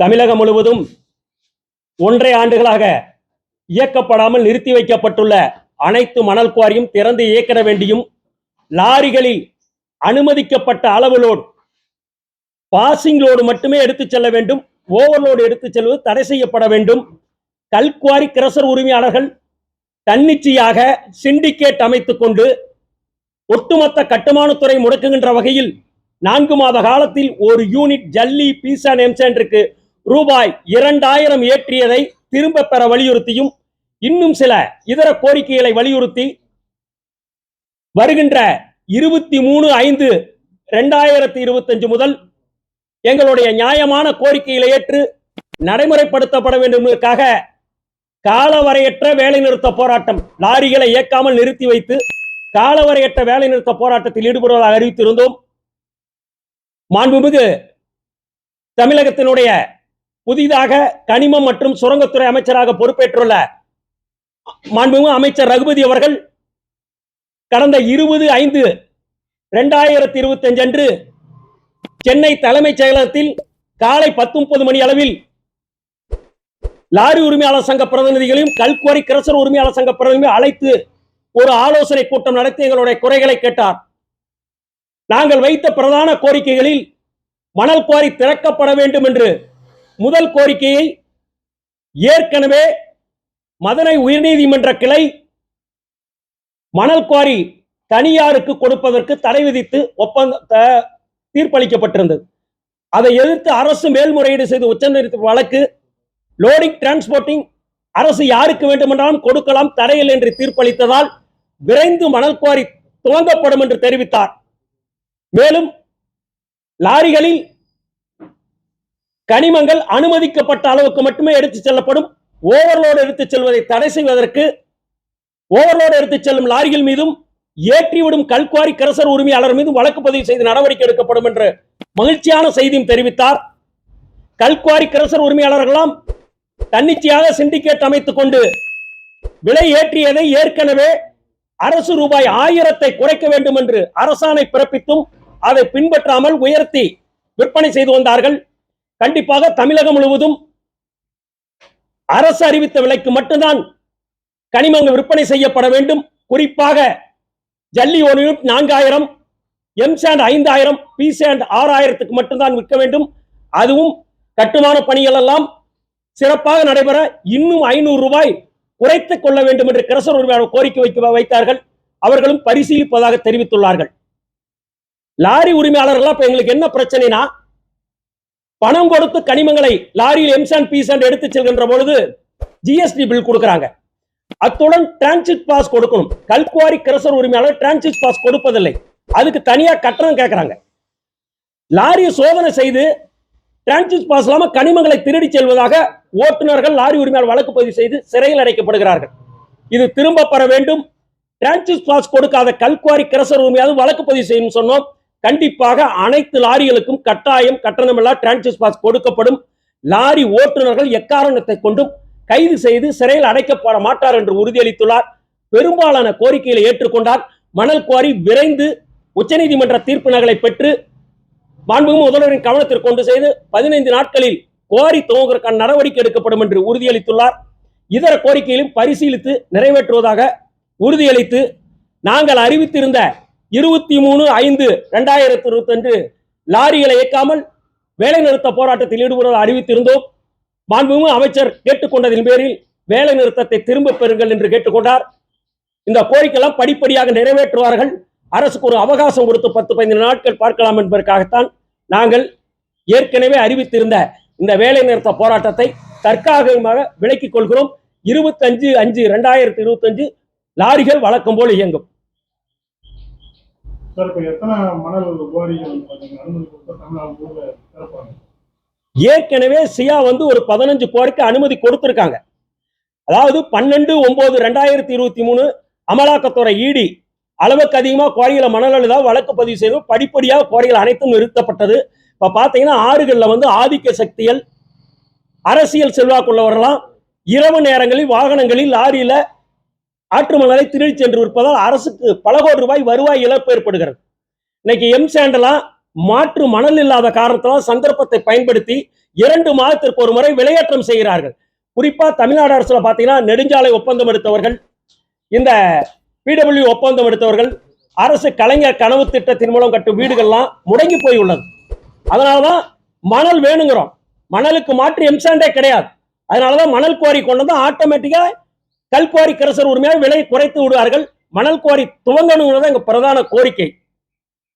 தமிழகம் முழுவதும் ஒன்றை ஆண்டுகளாக இயக்கப்படாமல் நிறுத்தி வைக்கப்பட்டுள்ள அனைத்து மணல் குவாரியும் திறந்து இயக்கிட வேண்டியும் லாரிகளில் அனுமதிக்கப்பட்ட அளவு லோடு பாசிங் லோடு மட்டுமே எடுத்துச் செல்ல வேண்டும். ஓவர்லோடு எடுத்துச் செல்வது தடை செய்யப்பட வேண்டும். கல்குவாரி கிரசர் உரிமையாளர்கள் தன்னிச்சையாக சிண்டிகேட் அமைத்துக் கொண்டு ஒட்டுமொத்த கட்டுமானத்துறை முடக்குகின்ற வகையில் நான்கு மாத காலத்தில் ஒரு யூனிட் ஜல்லி பீசா எம்சென்ட்ருக்கு ரூபாய் இரண்டாயிரம் ஏற்றியதை திரும்ப பெற வலியுறுத்தியும் இன்னும் சில இதர கோரிக்கைகளை வலியுறுத்தி வருகின்ற இருபத்தி மூணு ஐந்து ரெண்டாயிரத்தி இருபத்தஞ்சு முதல் எங்களுடைய நியாயமான கோரிக்கைகளை ஏற்று நடைமுறைப்படுத்தப்பட வேண்டும் என்பதற்காக காலவரையற்ற வேலைநிறுத்த போராட்டம் லாரிகளை இயக்காமல் நிறுத்தி வைத்து காலவரையற்ற வேலைநிறுத்த போராட்டத்தில் ஈடுபடுவதாக அறிவித்திருந்தோம். மாண்புமிகு தமிழகத்தினுடைய புதிதாக கனிமம் மற்றும் சுரங்கத்துறை அமைச்சராக பொறுப்பேற்றுள்ள மாண்புமிகு அமைச்சர் ரகுபதி அவர்கள் கடந்த இருபது ஐந்து ரெண்டாயிரத்தி இருபத்தி அஞ்சு அன்று சென்னை தலைமைச் செயலகத்தில் காலை பத்து முப்பது மணி அளவில் லாரி உரிமையாளர் சங்க பிரதிநிதிகளையும் கல்குவாரி கிரசர் உரிமையாளர் சங்க பிரதிநிதிகளையும் அழைத்து ஒரு ஆலோசனை கூட்டம் நடத்தி எங்களுடைய குறைகளை கேட்டார். நாங்கள் வைத்த பிரதான கோரிக்கைகளில் மணல் குவாரி திறக்கப்பட வேண்டும் என்று முதல் கோரிக்கையை ஏற்கனவே மதுரை உயர்நீதிமன்ற கிளை மணல் குவாரி தனியாருக்கு கொடுப்பதற்கு தடை விதித்து ஒப்பந்த தீர்ப்பளிக்கப்பட்டிருந்தது. அதை எதிர்த்து அரசு மேல்முறையீடு செய்து உச்சநீதிமன்ற வழக்கு லோடிங் டிரான்ஸ்போர்ட்டிங் அரசு யாருக்கு வேண்டுமென்றாலும் கொடுக்கலாம் தடையில் என்று தீர்ப்பளித்ததால் விரைந்து மணல் குவாரி துவங்கப்படும் என்று தெரிவித்தார். மேலும் லாரிகளில் கனிமங்கள் அனுமதிக்கப்பட்ட அளவுக்கு மட்டுமே எடுத்துச் செல்லப்படும். ஓவர்லோடு எடுத்துச் செல்வதை தடை செய்வதற்கு ஓவர்லோடு எடுத்துச் செல்லும் லாரிகள் மீதும் ஏற்றிவிடும் கல்குவாரி கரசர் உரிமையாளர் மீதும் வழக்கு பதிவு செய்து நடவடிக்கை எடுக்கப்படும் என்று மகிழ்ச்சியான செய்தியும் தெரிவித்தார். கல்குவாரி கரசர் உரிமையாளர்களாம் தன்னிச்சையாக சிண்டிகேட் அமைத்துக் கொண்டு விலை ஏற்றியதை ஏற்கனவே அரசு ரூபாய் ஆயிரத்தை குறைக்க வேண்டும் என்று அரசாணை பிறப்பித்தும் அதை பின்பற்றாமல் உயர்த்தி விற்பனை செய்து வந்தார்கள். கண்டிப்பாக தமிழகம் முழுவதும் அரசு அறிவித்த விலைக்கு மட்டும்தான் கனிமங்கள் விற்பனை செய்யப்பட வேண்டும். குறிப்பாக ஜல்லி ஒரு யூனிட் நான்காயிரம் எம்சாண்ட் ஐந்தாயிரம் பி சாண்ட் ஆறாயிரத்துக்கு மட்டும்தான் விற்க வேண்டும். அதுவும் கட்டுமான பணிகள் எல்லாம் சிறப்பாக நடைபெற இன்னும் ஐநூறு ரூபாய் குறைத்துக் கொள்ள வேண்டும் என்று கிரசர் உரிமையாளர் கோரிக்கை வைக்க வைத்தார்கள். அவர்களும் பரிசீலிப்பதாக தெரிவித்துள்ளார்கள். லாரி உரிமையாளர்கள் இப்ப எங்களுக்கு என்ன பிரச்சனைனா பணம் கொடுத்து கனிமங்களை லாரியில் எம்சாண்ட் பீசாண்ட் எடுத்து செல்கின்ற பொழுது ஜிஎஸ்டி பில் கொடுக்கறாங்க. அத்துடன் டிரான்சிட் பாஸ் கொடுக்கணும். கல்குவாரி கிரசர் உரிமையாளர் டிரான்சிட் பாஸ் கொடுப்பதில்லை. அதுக்கு தனியா கட்டணம் கேட்கறாங்க லாரியை சோதனை செய்து டிரான்சிட் பாஸ் இல்லாம கனிமங்களை திருடி செல்வதாக ஓட்டுநர்கள் லாரி உரிமையாளர் வழக்கு பதிவு செய்து சிறையில் அடைக்கப்படுகிறார்கள். இது திரும்ப பெற வேண்டும். டிரான்சிட் பாஸ் கொடுக்காத கல்குவாரி கிரசர் உரிமையாளர் வழக்கு பதிவு செய்யணும் சொன்னோம். கண்டிப்பாக அனைத்து லாரிகளுக்கும் கட்டாயம் கட்டணமில்லா டிரான்சிட் பாஸ் கொடுக்கப்படும். லாரி ஓட்டுநர்கள் எக்காரணத்தை கொண்டும் கைது செய்து சிறையில் அடைக்கப்பட மாட்டார் என்று உறுதியளித்துள்ளார். பெரும்பாலான கோரிக்கைகளை ஏற்றுக்கொண்டார். மணல் குவாரி விரைந்து உச்சநீதிமன்ற தீர்ப்பு நகலை பெற்று மாண்புமிகு முதல்வரின் கவனத்திற்கு கொண்டு செய்து பதினைந்து நாட்களில் குவாரி துவங்குவதற்கான நடவடிக்கை எடுக்கப்படும் என்று உறுதியளித்துள்ளார். இதர கோரிக்கைகளையும் பரிசீலித்து நிறைவேற்றுவதாக உறுதியளித்து நாங்கள் அறிவித்திருந்த இருபத்தி மூணு ஐந்து ரெண்டாயிரத்தி இருபத்தன்று லாரிகளை இயக்காமல் வேலைநிறுத்த போராட்டத்தில் ஈடுபடுவதாக அறிவித்திருந்தோம். மாண்புமிகு அமைச்சர் கேட்டுக்கொண்டதின் பேரில் வேலை நிறுத்தத்தை திரும்ப பெறுங்கள் என்று கேட்டுக்கொண்டார். இந்த கோரிக்கையெல்லாம் படிப்படியாக நிறைவேற்றுவார்கள். அரசுக்கு ஒரு அவகாசம் கொடுத்து பத்து பதினைந்து நாட்கள் பார்க்கலாம் என்பதற்காகத்தான் நாங்கள் ஏற்கனவே அறிவித்திருந்த இந்த வேலை நிறுத்த போராட்டத்தை தற்காலிகமாக விலக்கிக் கொள்கிறோம். இருபத்தஞ்சு அஞ்சு ரெண்டாயிரத்தி இருபத்தஞ்சு லாரிகள் வழக்கம் போல் இயங்கும். சார் இப்போ எத்தனை மணல் அனுமதி கொடுத்தா தமிழ்நாடு திறப்பாங்க? ஏற்கனவே சியா வந்து ஒரு பதினஞ்சு கோரிக்கை அனுமதி கொடுத்திருக்காங்க. அதாவது பன்னெண்டு ஒன்பது ரெண்டாயிரத்தி இருபத்தி மூணு அமலாக்கத்துறை இடி அளவுக்கு அதிகமாக குவாரிகளை மணல் வழக்கு பதிவு செய்து படிப்படியாக குவாரிகள் அனைத்தும் நிறுத்தப்பட்டது. இப்போ பார்த்தீங்கன்னா ஆறுகளில் வந்து ஆதிக்க சக்திகள் அரசியல் செல்வாக்குள்ளவர்களாம் இரவு நேரங்களில் வாகனங்களில் லாரியில ஆற்று மணலை திருடி சென்று விற்பதால் அரசுக்கு பல கோடி ரூபாய் வருவாய் இழப்பு ஏற்படுகிறது. இன்னைக்கு எம் சாண்டலாம் மாற்று மணல் இல்லாத காரணத்தினால் சந்தர்ப்பத்தை பயன்படுத்தி இரண்டு மாதத்திற்கு ஒரு முறை விலையேற்றம் செய்கிறார்கள். குறிப்பா தமிழ்நாடு அரசுல பாத்தீங்கன்னா நெடுஞ்சாலை ஒப்பந்தம் எடுத்தவர்கள் இந்த பிடபிள்யூ ஒப்பந்தம் எடுத்தவர்கள் அரசு கலைஞர் கனவு திட்டத்தின் மூலம் கட்டும் வீடுகள்லாம் முடங்கி போய் உள்ளது அதனாலதான் மணல் வேணுங்கிறோம். மணலுக்கு மாற்று எம்சாண்டே கிடையாது. அதனாலதான் மணல் குவாரி கொண்டு வந்து ஆட்டோமேட்டிக்கா கல்குவாரி கரசர் உரிமையாக விலை குறைத்து விடுவார்கள். மணல் குவாரி துவங்கணுங்கிறது எங்க பிரதான கோரிக்கை.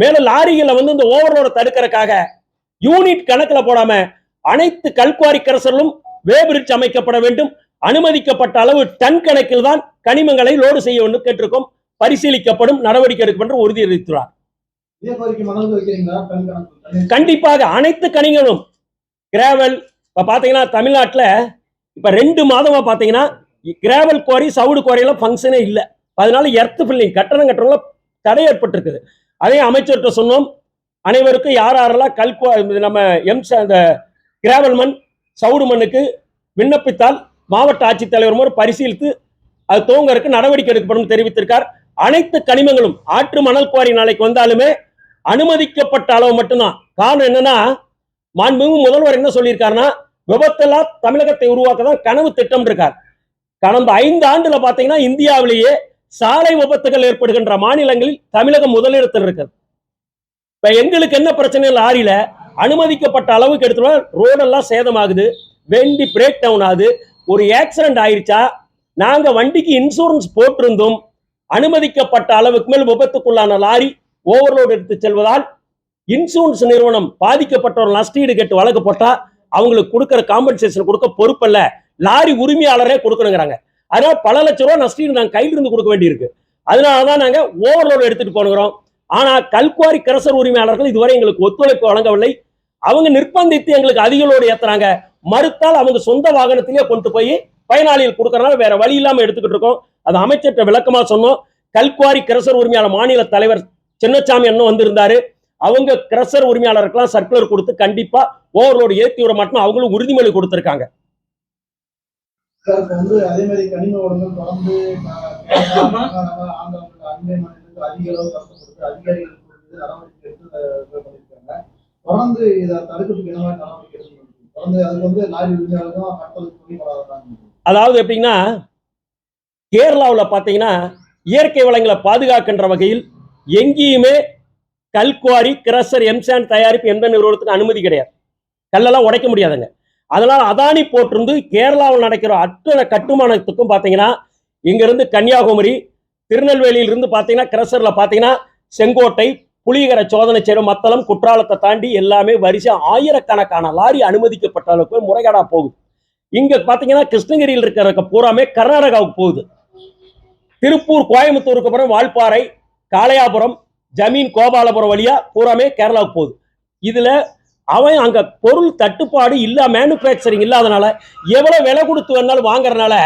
மேலும் லாரிகளை வந்து இந்த ஓவர்லோட தடுக்கிறதுக்காக யூனிட் கணக்குல போடாம அனைத்து கல்குவாரி கரசர்களும் வேபிரிட்ஜ் அமைக்கப்பட வேண்டும். அனுமதிக்கப்பட்ட அளவு டன் கணக்கில் தான் கனிமங்களை லோடு செய்ய வேண்டும் கேட்டிருக்கோம். பரிசீலிக்கப்படும் நடவடிக்கை எடுக்கும் என்று உறுதியளித்துள்ளார். கண்டிப்பாக அனைத்து கனிகளும் கிராவல் இப்ப பாத்தீங்கன்னா தமிழ்நாட்டுல இப்ப ரெண்டு மாதமா பாத்தீங்கன்னா கிராவல் குவாரி சவுடு குவாரியெல்லாம் ஃபங்க்ஷனே இல்லை. அதனால எர்த் ஃபில்லிங் கட்டணம் கட்டுறவங்கள தடை ஏற்பட்டிருக்குது. அதே அமைச்சர்கிட்ட சொன்னோம். அனைவருக்கும் யார் யாரெல்லாம் கல்குவா இது நம்ம எம்ஸ் அந்த கிராவல் மண் சவுடு மண்ணுக்கு விண்ணப்பித்தால் மாவட்ட ஆட்சித்தலைவர் முறை பரிசீலித்து அது துவங்கறதுக்கு நடவடிக்கை எடுக்கப்படும் தெரிவித்திருக்கார். அனைத்து கனிமங்களும் ஆற்று மணல் குவாரி நாளைக்கு வந்தாலுமே அனுமதிக்கப்பட்ட அளவு மட்டும்தான். காரணம் என்னன்னா மாண்புமிகு முதல்வர் என்ன சொல்லியிருக்காருன்னா விபத்தெல்லாம் தமிழகத்தை உருவாக்க தான் கனவு திட்டம் இருக்கார் கடந்த ஐந்து ஆண்டுல பாத்தீங்கன்னா இந்தியாவிலேயே சாலை விபத்துகள் ஏற்படுகின்ற மாநிலங்களில் தமிழகம் முதலிடத்தில் இருக்குது இப்ப எங்களுக்கு என்ன பிரச்சனை லாரியில அனுமதிக்கப்பட்ட அளவுக்கு எடுத்துனா ரோடெல்லாம் சேதமாகுது. வெண்டி பிரேக் டவுன் ஆகுது. ஒரு ஆக்சிடென்ட் ஆயிடுச்சா நாங்க வண்டிக்கு இன்சூரன்ஸ் போட்டிருந்தோம். அனுமதிக்கப்பட்ட அளவுக்கு மேல் விபத்துக்குள்ளான லாரி ஓவர்லோடு எடுத்து செல்வதால் இன்சூரன்ஸ் நிறுவனம் பாதிக்கப்பட்டவர் நஷ்டீடு கேட்டு வழக்கு போட்டா அவங்களுக்கு கொடுக்குற காம்பன்சேஷன் கொடுக்க பொறுப்பல்ல. லாரி உரிமையாளரே கொடுக்கணுங்கிறாங்க. அதனால பல லட்ச ரூபா நஷ்டம் நாங்கள் கையில் இருந்து கொடுக்க வேண்டியிருக்கு. அதனால தான் நாங்கள் ஓவர்லோடு எடுத்துட்டு போனுகிறோம் ஆனால் கல்குவாரி கரசர் உரிமையாளர்கள் இதுவரை எங்களுக்கு ஒத்துழைப்பு வழங்கவில்லை. அவங்க நிர்பந்தித்து எங்களுக்கு அதிக லோடு ஏத்துறாங்க. மறுத்தால் அவங்க சொந்த வாகனத்திலேயே கொண்டு போய் பயனாளிகள் கொடுக்கறனால வேற வழி இல்லாமல் எடுத்துக்கிட்டு இருக்கோம். அது அமைச்சர்கிட்ட விளக்கமா சொன்னோம். கல்குவாரி கிரசர் உரிமையாளர் மாநில தலைவர் சின்னசாமி என்ன வந்திருந்தாரு. அவங்க கிரசர் உரிமையாளருக்கெல்லாம் சர்க்குலர் கொடுத்து கண்டிப்பா ஓவர்லோடு ஏற்றி விட மாட்டோம் அவங்களும் உறுதிமொழி கொடுத்துருக்காங்க. சார் வந்து அதே மாதிரி கனிம வளங்கள் தொடர்ந்து அஹ், கேரளா, கர்நாடகா, ஆந்திரா உள்ளிட்ட அண்டை மாநிலங்களுக்கு அதிக அளவு கஷ்டப்படுது அதிகாரிகள் குறித்து நடவடிக்கை எடுத்து பண்ணியிருக்காங்க. தொடர்ந்து இதை தடுக்கிறதுக்கு என்ன மாதிரி நடவடிக்கை எடுத்து தொடர்ந்து அதுக்கு வந்து லாரி உரிமையாளர்களும் கட்டளை துணை வராதுறாங்க அதாவது எப்படின்னா கேரளாவில் பார்த்தீங்கன்னா இயற்கை வளங்களை பாதுகாக்கின்ற வகையில் எங்கேயுமே கல்குவாரி கிரஷர் எம்சாண்ட் தயாரிப்பு எந்த நிறுவனத்துக்கும் அனுமதி கிடையாது. கல்லெல்லாம் உடைக்க முடியாதுங்க. அதனால் அதானி போட்டிருந்து கேரளாவில் நடக்கிற அத்தனை கட்டுமானத்துக்கும் பார்த்தீங்கன்னா இங்கிருந்து கன்னியாகுமரி திருநெல்வேலியிலிருந்து பார்த்தீங்கன்னா கிரசரில் பார்த்தீங்கன்னா செங்கோட்டை புலிகர சோதனை செய்யும் மத்தளம் குற்றாலத்தை தாண்டி எல்லாமே வரிசை ஆயிரக்கணக்கான லாரி அனுமதிக்கப்பட்ட அளவுக்கு முறைகேடா போகுது. இங்க பாத்தீங்கன்னா கிருஷ்ணகிரியில் இருக்கிற பூராமே கர்நாடகாவுக்கு போகுது. திருப்பூர் கோயம்புத்தூருக்கு அப்புறம் வால்பாறை காளையாபுரம் ஜமீன் கோபாலபுரம் வழியா பூராமே கேரளாவுக்கு போகுது. இதுல அவன் அங்க பொருள் தட்டுப்பாடு இல்ல மேனுஃபேக்சரிங் இல்லாதனால எவ்வளவு விலை கொடுத்து வேணாலும் வாங்குறதுனால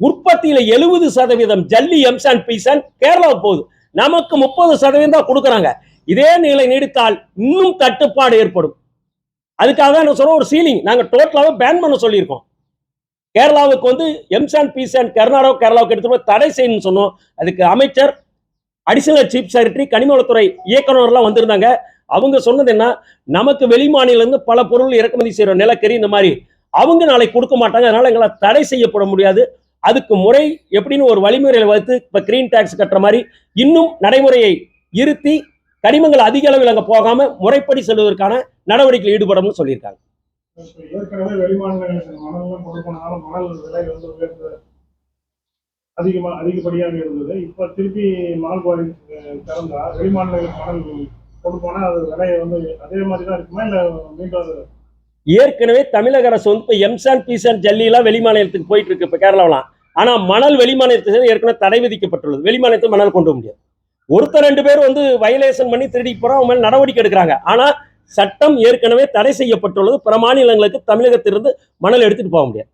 உற்பத்தியில எழுபது சதவீதம் ஜல்லி எம்சான் பீசன் கேரளாவுக்கு போகுது. நமக்கு முப்பது சதவீதம் தான் கொடுக்குறாங்க. இதே நிலை நீடித்தால் இன்னும் தட்டுப்பாடு ஏற்படும். அதுக்காக தான் என்ன சொல்றோம் ஒரு சீலிங் நாங்க டோட்டலாவே பேன் பண்ண சொல்லியிருக்கோம். கேரளாவுக்கு வந்து எம்சான் பீசான் கர்நாடகா கேரளாவுக்கு எடுத்து போய் தடை செய்யணும்னு சொன்னோம். அதுக்கு அமைச்சர் அடிஷனல் சீஃப் செக்ரட்டரி கனிமவளத்துறை இயக்குநர்லாம் வந்திருந்தாங்க. அவங்க சொன்னது என்ன? நமக்கு வெளி மாநில இருந்து பல பொருள் இறக்குமதி செய்கிறோம் நிலக்கரி இந்த மாதிரி அவங்க நாளைக்கு கொடுக்க மாட்டாங்க. அதனால எங்களை தடை செய்யப்பட முடியாது. அதுக்கு முறை எப்படின்னு ஒரு வழிமுறையில் வைத்து இப்போ கிரீன் டேக்ஸ் கட்டுற மாதிரி இன்னும் நடைமுறையை இருத்தி கனிமங்கள் அதிக அளவில் அங்கே போகாம முறைப்படி செல்வதற்கான நடவடிக்கையில் ஈடுபடணும்னு சொல்லியிருக்காங்க. அதிகமா அதிகப்படியாக இருந்தது. இப்ப திருப்பி மால்வாரி திறந்தா வெளிமாநிலங்களுக்கு மணல் அது வந்து அதே மாதிரி தான் இருக்குமா மீண்டும் அது ஏற்கனவே தமிழக அரசு வந்து இப்போ எம்சான் பீசான் ஜல்லிலாம் வெளிமாநிலத்துக்கு போயிட்டு இருக்கு இப்போ கேரளாவெலாம் ஆனால் மணல் வெளிமாநிலத்துக்கு ஏற்கனவே தடை விதிக்கப்பட்டுள்ளது. வெளிமாநிலத்துக்கு மணல் கொண்டு முடியாது. ஒருத்தர் ரெண்டு பேர் வந்து வயலேஷன் பண்ணி திருடி போகிறோம் அவங்க மேலே நடவடிக்கை எடுக்கிறாங்க. ஆனால் சட்டம் ஏற்கனவே தடை செய்யப்பட்டுள்ளது. பிற மாநிலங்களுக்கு தமிழகத்திலிருந்து மணல் எடுத்துகிட்டு போக முடியாது.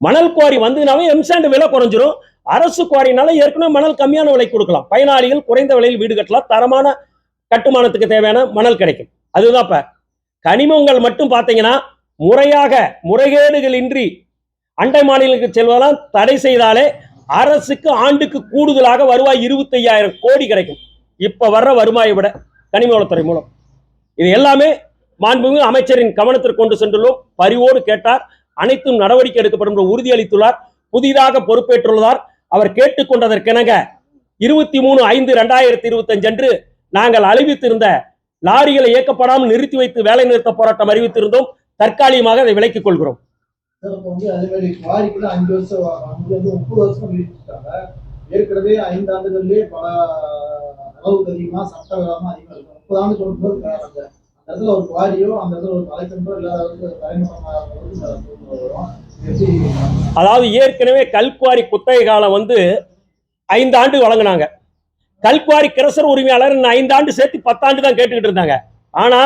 மணல் குவாரி வந்ததுனாவே எம்சாண்ட் விலை குறைஞ்சிரும். அரசு குவாரினால ஏற்கனவே மணல் கம்மியான விலை கொடுக்கலாம். பயனாளிகள் குறைந்த விலையில் வீடு கட்டலாம். தரமான கட்டுமானத்துக்கு தேவையான மணல் கிடைக்கும். அதுதான் இப்ப கனிமங்கள் மட்டும் பார்த்தீங்கன்னா முறையாக முறைகேடுகள் இன்றி அண்டை மாநிலங்களுக்கு செல்வதெல்லாம் தடை செய்தாலே அரசுக்கு ஆண்டுக்கு கூடுதலாக வருவாய் இருபத்தையாயிரம் கோடி கிடைக்கும். இப்ப வர்ற வருவாயை விட கனிம வளத்துறை மூலம். இது எல்லாமே மாண்புமிகு அமைச்சரின் கவனத்திற்கு கொண்டு சென்றுள்ளோம். பரிவோடு கேட்டார். அனைத்தும் நடவடிக்கை எடுக்கப்படும் என்று உறுதியளித்துள்ளார். புதிதாக பொறுப்பேற்றுள்ளதார் அவர் கேட்டுக்கொண்டதற்கெனக இருபத்தி மூணு ஐந்து ரெண்டாயிரத்தி இருபத்தஞ்சு அன்று நாங்கள் அறிவித்திருந்த லாரிகளை இயக்கப்படாமல் நிறுத்தி வைத்து வேலை நிறுத்த போராட்டம் அறிவித்திருந்தோம். தற்காலிகமாக அதை விலக்கிக் கொள்கிறோம். ஏற்கனவே ஐந்து ஆண்டுகள்லயே பல அளவுக்கு அதிகமா சட்ட விலாம அதிகமா இருக்கும் முப்பது ஆண்டு சொல்லும்போது அந்த இடத்துல ஒரு குவாரியோ அந்த இடத்துல ஒரு கலெக்டரோ இல்லாத அதாவது ஏற்கனவே கல்குவாரி குத்தகை காலம் வந்து ஐந்து ஆண்டு வழங்கினாங்க. கல்குவாரி கிரசர் உரிமையாளர் ஐந்து ஆண்டு சேர்த்து பத்தாண்டு தான் கேட்டுக்கிட்டு இருந்தாங்க. ஆனா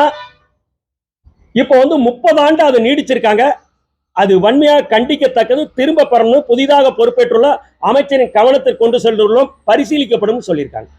இப்போ வந்து முப்பது ஆண்டு அதை நீடிச்சிருக்காங்க. அது வன்மையாக கண்டிக்கத்தக்கது திரும்ப பெறணும் புதிதாக பொறுப்பேற்றுள்ள அமைச்சரின் கவனத்தை கொண்டு சென்றுள்ளோம் பரிசீலிக்கப்படும் சொல்லியிருக்காங்க.